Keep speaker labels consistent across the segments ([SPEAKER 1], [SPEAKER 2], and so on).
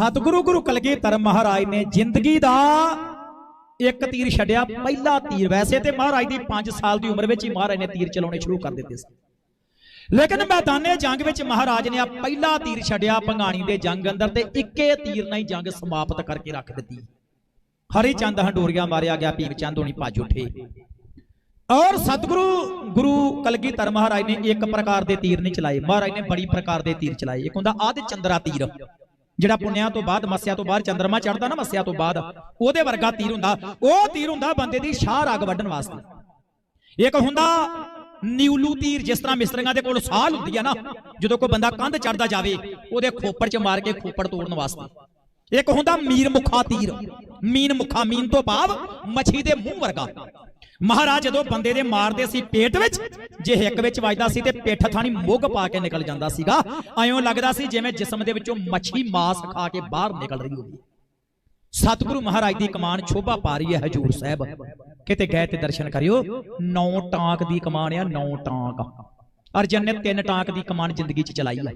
[SPEAKER 1] ਸਤਿਗੁਰੂ ਗੁਰੂ ਕਲਗੀਧਰ ਮਹਾਰਾਜ ਨੇ ਜ਼ਿੰਦਗੀ ਦਾ ਇੱਕ ਤੀਰ ਛੱਡਿਆ। ਪਹਿਲਾ ਤੀਰ ਵੈਸੇ ਤੇ ਮਹਾਰਾਜ ਦੀ 5 ਸਾਲ ਦੀ ਉਮਰ ਵਿੱਚ ਹੀ ਮਹਾਰਾਜ ਨੇ ਤੀਰ ਚਲਾਉਣੇ ਸ਼ੁਰੂ ਕਰ ਦਿੱਤੇ ਸੀ। ਲੇਕਿਨ ਮੈਦਾਨੇ ਜੰਗ ਵਿੱਚ ਮਹਾਰਾਜ ਨੇ ਆ ਪਹਿਲਾ ਤੀਰ ਛੱਡਿਆ ਪੰਗਾਣੀ ਦੇ ਜੰਗ ਅੰਦਰ ਤੇ ਇੱਕੇ ਤੀਰ ਨਾਲ ਹੀ ਜੰਗ ਸਮਾਪਤ ਕਰਕੇ ਰੱਖ ਦਿੱਤੀ। ਹਰੀ ਚੰਦ ਹੰਡੋਰੀਆ ਮਾਰਿਆ ਗਿਆ, ਭੀਮ ਚੰਦ ਹੋਣੀ ਭੱਜ ਉੱਠੇ। ਔਰ ਸਤਿਗੁਰੂ ਗੁਰੂ ਕਲਗੀਧਰ ਮਹਾਰਾਜ ਨੇ ਇੱਕ ਪ੍ਰਕਾਰ ਦੇ ਤੀਰ ਨਹੀਂ ਚਲਾਏ। ਮਹਾਰਾਜ ਨੇ ਬੜੀ ਪ੍ਰਕਾਰ ਦੇ ਤੀਰ ਚਲਾਏ। ਇੱਕ ਹੁੰਦਾ ਆਦਿ ਚੰਦਰਾ ਤੀਰ। ਜਿਹੜਾ ਪੁੰਨਿਆਂ ਤੋਂ ਬਾਅਦ, ਮੱਸਿਆ ਤੋਂ ਬਾਅਦ ਚੰਦਰਮਾ ਚੜਦਾ ਨਾ, ਮੱਸਿਆ ਤੋਂ ਬਾਅਦ, ਉਹਦੇ ਵਰਗਾ ਤੀਰ ਹੁੰਦਾ। ਉਹ ਤੀਰ ਹੁੰਦਾ ਬੰਦੇ ਦੀ ਸ਼ਾਹ ਰਗ ਵੱਢਣ ਵਾਸਤੇ। ਇੱਕ ਹੁੰਦਾ ਨਿਊਲੂ ਤੀਰ, ਜਿਸ ਤਰ੍ਹਾਂ ਮਿਸਤਰੀਆਂ ਦੇ ਕੋਲ ਸਾਲ ਹੁੰਦੀ ਆ ਨਾ, ਜਦੋਂ ਕੋਈ ਬੰਦਾ ਕੰਧ ਚੜਦਾ ਜਾਵੇ, ਉਹਦੇ ਖੋਪੜ 'ਚ ਮਾਰ ਕੇ ਖੋਪੜ ਤੋੜਨ ਵਾਸਤੇ। ਇੱਕ ਹੁੰਦਾ ਮੀਰ ਮੁਖਾ ਤੀਰ ਮੀਨ ਮੁਖਾ ਮੀਨ ਤੋਂ ਭਾਵ ਮੱਛੀ ਦੇ ਮੂੰਹ ਵਰਗਾ। ਮਹਾਰਾਜ ਜਦੋਂ ਬੰਦੇ ਦੇ ਮਾਰਦੇ ਸੀ ਪੇਟ ਵਿੱਚ, ਜੇ ਹਿੱਕ ਵਿੱਚ ਵੱਜਦਾ ਸੀ ਤੇ ਪਿੱਠ ਥਾਣੀ ਮੁੱਗ ਪਾ ਕੇ ਨਿਕਲ ਜਾਂਦਾ ਸੀਗਾ। ਐਂ ਲੱਗਦਾ ਸੀ ਜਿਵੇਂ ਜਿਸਮ ਦੇ ਵਿੱਚੋਂ ਮੱਛੀ ਮਾਸ ਖਾ ਕੇ ਬਾਹਰ ਨਿਕਲ ਰਹੀ ਹੋਵੇ। ਸਤਿਗੁਰੂ ਮਹਾਰਾਜ ਦੀ ਕਮਾਨ ਸ਼ੋਭਾ ਪਾ ਰਹੀ ਹੈ ਹਜੂਰ ਸਾਹਿਬ। ਕਿਤੇ ਗਏ ਤੇ ਦਰਸ਼ਨ ਕਰਿਓ। ਨੌ ਟਾਂਕ ਦੀ ਕਮਾਨ ਆ, ਨੌ ਟਾਂਕ। ਅਰਜਨ ਨੇ ਤਿੰਨ ਟਾਂਕ ਦੀ ਕਮਾਨ ਜ਼ਿੰਦਗੀ 'ਚ ਚਲਾਈ ਹੈ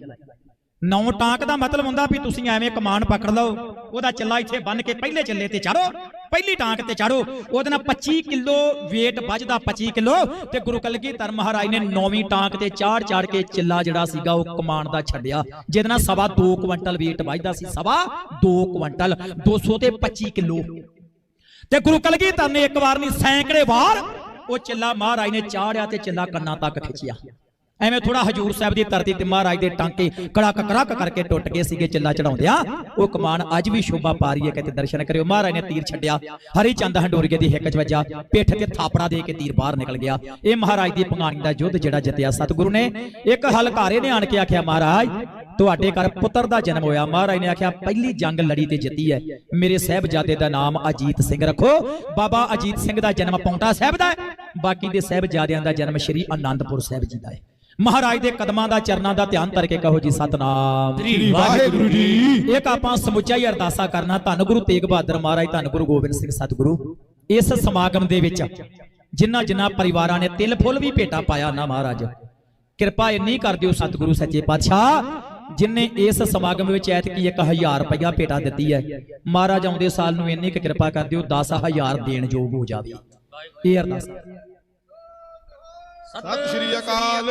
[SPEAKER 1] ਨੌ ਟਾਂਕ ਦਾ ਮਤਲਬ ਹੁੰਦਾ ਵੀ ਤੁਸੀਂ ਐਵੇਂ ਕਮਾਨ ਪਕੜ ਲਓ, ਉਹਦਾ ਚੱਲਾ ਇੱਥੇ ਬੰਨ ਕੇ ਪਹਿਲੇ ਚੱਲੇ ਤੇ ਚੜੋ ਪਹਿਲੀ ਟਾਂਕ ਤੇ ਚਾੜੋ, ਉਹਦੇ ਨਾਲ 25 ਕਿਲੋ weight ਵੱਜਦਾ 25 ਕਿਲੋ। ਤੇ ਗੁਰੂ ਕਲਗੀਧਰ ਮਹਾਰਾਜ ਨੇ ਨੌਵੀਂ ਟਾਂਕ ਤੇ ਚਾੜ ਚਾੜ ਕੇ ਚਿੱਲਾ ਜਿਹੜਾ ਸੀਗਾ, ਉਹ ਕਮਾਨ ਦਾ ਛੱਡਿਆ। ਜਿਹਦੇ ਨਾਲ ਸਵਾ 2 ਕੁਇੰਟਲ weight ਵੱਜਦਾ ਸੀ, ਸਵਾ 2 ਕੁਇੰਟਲ 200 ਤੇ 25 ਕਿਲੋ। ਤੇ ਗੁਰੂ ਕਲਗੀਧਰ ਨੇ ਇੱਕ ਵਾਰ ਨਹੀਂ, ਸੈਂਕੜੇ ਵਾਰ ਉਹ ਚਿੱਲਾ ਮਹਾਰਾਜ ਨੇ ਚਾੜਿਆ ਤੇ ਚਿੱਲਾ ਕੰਨਾਂ ਤੱਕ ਖਿੱਚਿਆ। ਐਵੇਂ ਥੋੜਾ ਹਜੂਰ ਸਾਹਿਬ ਦੀ ਧਰਤੀ ਤੇ ਮਹਾਰਾਜ ਦੇ ਟਾਂਕੇ ਕੜਕ ਕੜਕ ਕਰਕੇ ਟੁੱਟ ਗਏ ਸੀਗੇ, ਚਿੱਲਾ ਚੜਾਉਂਦਿਆਂ ਉਹ ਕਮਾਨ ਅੱਜ ਵੀ ਸ਼ੋਭਾ ਪਾ ਰਹੀ ਹੈ ਕਿਤੇ ਦਰਸ਼ਨ ਕਰਿਓ। ਮਹਾਰਾਜ ਨੇ ਤੀਰ ਛੱਡਿਆ। ਹਰੀ ਚੰਦ ਹੰਡੋਰੀਏ ਦੀ ਹਿੱਕ 'ਚ ਵੱਜਾ ਪਿੱਠ ਤੇ ਥਾਪੜਾ ਦੇ ਕੇ ਤੀਰ ਬਾਹਰ ਨਿਕਲ ਗਿਆ। ਇਹ ਮਹਾਰਾਜ ਦੀ ਪੰਗਾਣੀ ਦਾ ਯੁੱਧ ਜਿਹੜਾ ਜਿੱਤਿਆ ਸਤਿਗੁਰੂ ਨੇ। ਇੱਕ ਹਲਕਾਰੇ ਨੇ ਆਣ ਕੇ ਆਖਿਆ, ਮਹਾਰਾਜ, ਤੁਹਾਡੇ ਘਰ ਪੁੱਤਰ ਦਾ ਜਨਮ ਹੋਇਆ। ਮਹਾਰਾਜ ਨੇ ਆਖਿਆ, ਪਹਿਲੀ ਜੰਗ ਲੜੀ ਤੇ ਜਿੱਤੀ ਹੈ। ਮੇਰੇ ਸਾਹਿਬਜ਼ਾਦੇ ਦਾ ਨਾਮ ਅਜੀਤ ਸਿੰਘ ਰੱਖੋ। ਬਾਬਾ ਅਜੀਤ ਸਿੰਘ ਦਾ ਜਨਮ ਪੌਂਟਾ ਸਾਹਿਬ ਦਾ ਹੈ। ਬਾਕੀ ਦੇ ਸਾਹਿਬਜ਼ਾਦਿਆਂ ਦਾ ਜਨਮ ਸ਼੍ਰੀ ਅਨੰਦਪੁਰ ਸਾਹਿਬ ਜੀ ਦਾ ਹੈ। ਮਹਾਰਾਜ ਦੇ ਕਦਮਾਂ ਦਾ ਚਰਨਾਂ ਦਾ ਧਿਆਨ ਕਰਕੇ ਕਹੋ ਜੀ ਸਤਨਾਮ।
[SPEAKER 2] ਸ੍ਰੀ ਵਾਹਿਗੁਰੂ ਜੀ।
[SPEAKER 1] ਇੱਕ ਆਪਾਂ ਸਮੁੱਚਾ ਹੀ ਅਰਦਾਸਾ ਕਰਨਾ ਧੰਨ ਗੁਰੂ ਤੇਗ ਬਹਾਦਰ ਮਹਾਰਾਜ ਧੰਨ ਗੁਰੂ ਗੋਬਿੰਦ ਸਿੰਘ ਸਤਿਗੁਰੂ। ਇਸ ਸਮਾਗਮ ਦੇ ਵਿੱਚ ਜਿਨ੍ਹਾਂ ਜਿਨ੍ਹਾਂ ਪਰਿਵਾਰਾਂ ਨੇ ਤਿਲ ਫੁੱਲ ਵੀ ਭੇਟਾ ਪਾਇਆ ਨਾ ਮਹਾਰਾਜ ਕਿਰਪਾ ਇੰਨੀ ਕਰ ਦਿਓ ਸਤਿਗੁਰੂ ਸੱਚੇ ਪਾਤਸ਼ਾਹ ਜਿਨਨੇ ਇਸ ਸਮਾਗਮ ਵਿੱਚ ਐਤਕੀ 1000 ਰੁਪਇਆ ਭੇਟਾ ਦਿੱਤੀ ਹੈ। ਮਹਾਰਾਜ ਆਉਂਦੇ ਸਾਲ ਨੂੰ ਇੰਨੀ ਕੁ ਕਿਰਪਾ ਕਰ ਦਿਓ 10000 ਦੇਣ ਯੋਗ ਹੋ ਜਾਵੇ। ਇਹ ਅਰਦਾਸ।
[SPEAKER 2] ਸਤਿ ਸ਼੍ਰੀ ਅਕਾਲ।